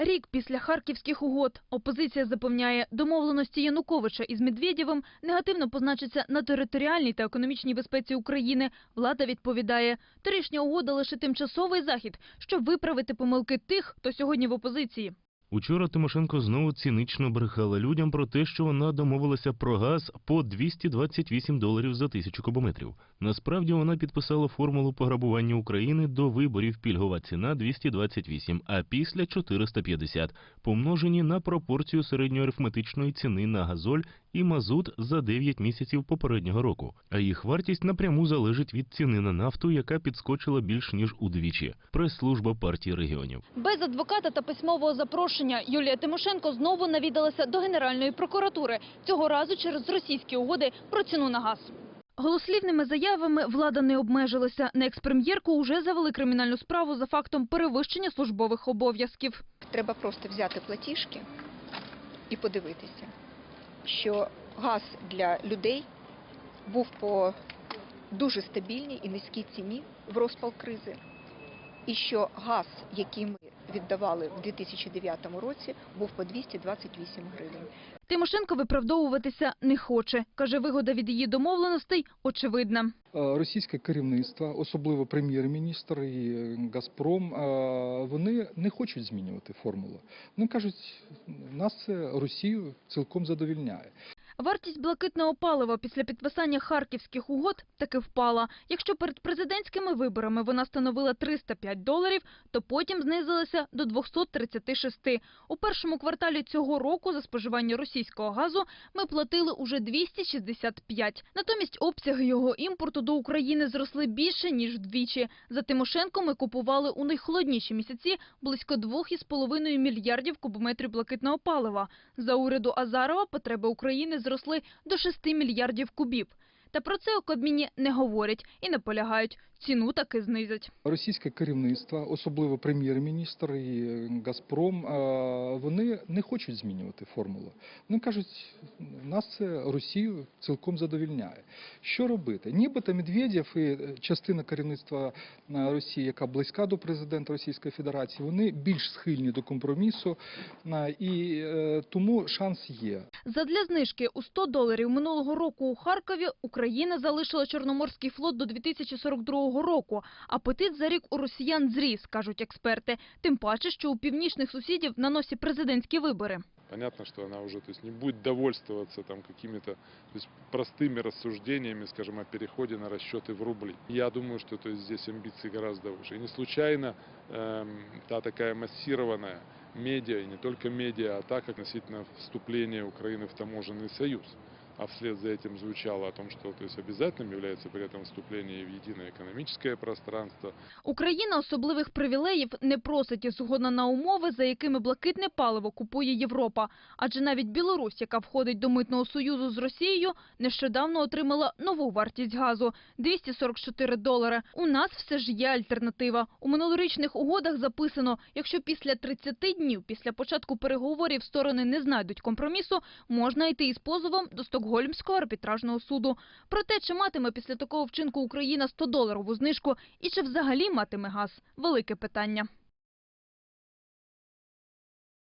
Рік після харківських угод опозиція запевняє, домовленості Януковича із Медведєвим негативно позначаться на територіальній та економічній безпеці України. Влада відповідає, торішня угода лише тимчасовий захід, щоб виправити помилки тих, хто сьогодні в опозиції. Учора Тимошенко знову цинично брехала людям про те, що вона домовилася про газ по 228 доларів за тисячу кубометрів. Насправді вона підписала формулу пограбування України до виборів пільгова ціна 228, а після 450, помножені на пропорцію середньоарифметичної ціни на газоль і мазут за 9 місяців попереднього року. А їх вартість напряму залежить від ціни на нафту, яка підскочила більш ніж удвічі. Прес-служба партії регіонів. Без адвоката та письмового запрошення Юлія Тимошенко знову навідалася до Генеральної прокуратури, цього разу через російські угоди про ціну на газ. Голослівними заявами влада не обмежилася. На експрем'єрку уже завели кримінальну справу за фактом перевищення службових обов'язків. Треба просто взяти платіжки і подивитися, що газ для людей був по дуже стабільній і низькій ціні в розпал кризи, і що газ, який ми віддавали в 2009 році, був по 228 гривень. Тимошенко виправдовуватися не хоче. Каже, вигода від її домовленостей очевидна. Е, Російське керівництво, особливо прем'єр-міністр і е, Газпром, е, вони не хочуть змінювати формулу. Вони кажуть, нас це Росію цілком задовільняє. Вартість блакитного палива після підписання харківських угод таки впала. Якщо перед президентськими виборами вона становила 305 доларів, то потім знизилася до 236. У першому кварталі цього року за споживання російського газу ми платили уже 265. Натомість обсяги його імпорту до України зросли більше, ніж вдвічі. За Тимошенко ми купували у найхолодніші місяці близько 2,5 мільярдів кубометрів блакитного палива. За уряду Азарова потреби України зросли до 6 мільярдів кубів. Та про це у Кабміні не говорять і наполягають. Ціну таки знизять. Російське керівництво, особливо прем'єр-міністр і е, Газпром, вони не хочуть змінювати формулу. Вони кажуть, нас це Росію цілком задовільняє. Що робити? Нібито Медведєв і е, частина керівництва е, Росії, яка близька до президента Російської Федерації, вони більш схильні до компромісу, і тому шанс є. Задля знижки у 100 доларів минулого року у Харкові Україна залишила Чорноморський флот до 2042 року. Апетит за рік у росіян зріс, кажуть експерти. Тим паче, що у північних сусідів на носі президентські вибори. Понятно, что она уже то есть, не будет довольствоваться там какими-то то есть, простыми рассуждениями, скажем, о переходе на расчеты в рубли. Я думаю, что то есть, здесь амбиции гораздо выше. И не случайно эм, та такая массированная медиа, и не только медиа, атака относительно вступления Украины в таможенный союз. А вслед за этим звучало о том, что то есть, обязательным является при этом вступление в единое экономическое пространство, Україна особливих привілеїв не просить і згодна на умови, за якими блакитне паливо купує Європа. Адже навіть Білорусь, яка входить до митного союзу з Росією, нещодавно отримала нову вартість газу – 244 долари. У нас все ж є альтернатива. У минулорічних угодах записано, якщо після 30 днів після початку переговорів сторони не знайдуть компромісу, можна йти із позовом до Стокгольмського арбітражного суду. Про те, чи матиме після такого вчинку Україна 100-доларову знижку і чи взагалі матиме газ – велике питання.